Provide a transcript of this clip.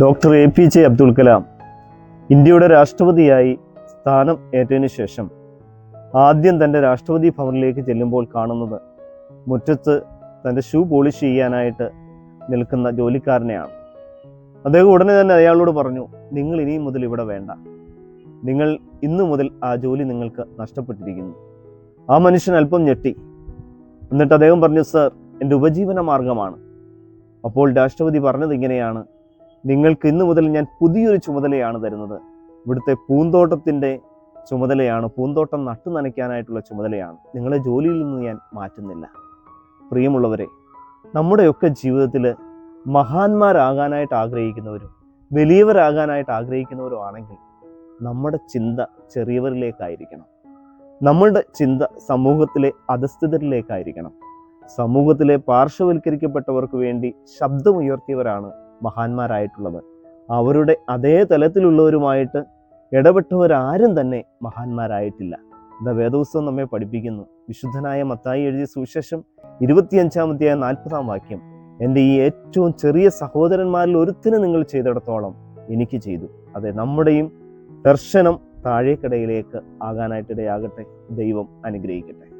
Doctor A P J Abdul Kalam ഇന്ത്യയുടെ രാഷ്ട്രപതിയായി സ്ഥാനം ഏറ്റതിനു ശേഷം ആദ്യം തന്റെ രാഷ്ട്രപതി ഭവനിലേക്ക് ചെല്ലുമ്പോൾ കാണുന്നത് മുറ്റത്ത് തന്റെ ഷൂ പോളിഷ് ചെയ്യാനായിട്ട് നിൽക്കുന്ന ജോലിക്കാരനെയാണ്. അദ്ദേഹം ഉടനെ തന്നെ അയാളോട് പറഞ്ഞു നിങ്ങൾ ഇനിയും മുതൽ ഇവിടെ വേണ്ട. നിങ്ങൾ ഇന്നു മുതൽ ആ ജോലി നിങ്ങൾക്ക് നഷ്ടപ്പെട്ടിരിക്കുന്നു. ആ മനുഷ്യൻ അല്പം ഞെട്ടി. എന്നിട്ട് അദ്ദേഹം പറഞ്ഞു സർ എന്റെ ഉപജീവന മാർഗമാണ്. അപ്പോൾ രാഷ്ട്രപതി പറഞ്ഞത് ഇങ്ങനെയാണ്. നിങ്ങൾക്ക് ഇന്നു മുതൽ ഞാൻ പുതിയൊരു ചുമതലയാണ് തരുന്നത്. ഇവിടുത്തെ പൂന്തോട്ടത്തിന്റെ ചുമതലയാണ് പൂന്തോട്ടം നട്ടു നനയ്ക്കാനായിട്ടുള്ള ചുമതലയാണ്. നിങ്ങളെ ജോലിയിൽ നിന്ന് ഞാൻ മാറ്റുന്നില്ല. പ്രിയമുള്ളവരെ നമ്മുടെയൊക്കെ ജീവിതത്തിൽ മഹാന്മാരാകാനായിട്ട് ആഗ്രഹിക്കുന്നവരും വലിയവരാകാനായിട്ട് ആഗ്രഹിക്കുന്നവരും ആണെങ്കിൽ നമ്മുടെ ചിന്ത ചെറിയവരിലേക്കായിരിക്കണം. നമ്മളുടെ ചിന്ത സമൂഹത്തിലെ അധസ്ഥിതരിലേക്കായിരിക്കണം. സമൂഹത്തിലെ പാർശ്വവൽക്കരിക്കപ്പെട്ടവർക്ക് വേണ്ടി ശബ്ദമുയർത്തിയവരാണ് മഹാന്മാരായിട്ടുള്ളത് അവരുടെ അതേ തലത്തിലുള്ളവരുമായിട്ട് ഇടപെട്ടവരാരും തന്നെ മഹാന്മാരായിട്ടില്ല. ദ വേദോത്സവം നമ്മെ പഠിപ്പിക്കുന്നു. വിശുദ്ധനായ മത്തായി എഴുതിയ സുവിശേഷം ഇരുപത്തിയഞ്ചാമത്തെയായ നാൽപ്പതാം വാക്യം. എന്റെ ഈ ഏറ്റവും ചെറിയ സഹോദരന്മാരിൽ ഒരുത്തിന് നിങ്ങൾ ചെയ്തിടത്തോളം എനിക്ക് ചെയ്തു. അതെ നമ്മുടെയും ദർശനം താഴേക്കടയിലേക്ക് ആകാനായിട്ടിടയാകട്ടെ. ദൈവം അനുഗ്രഹിക്കട്ടെ.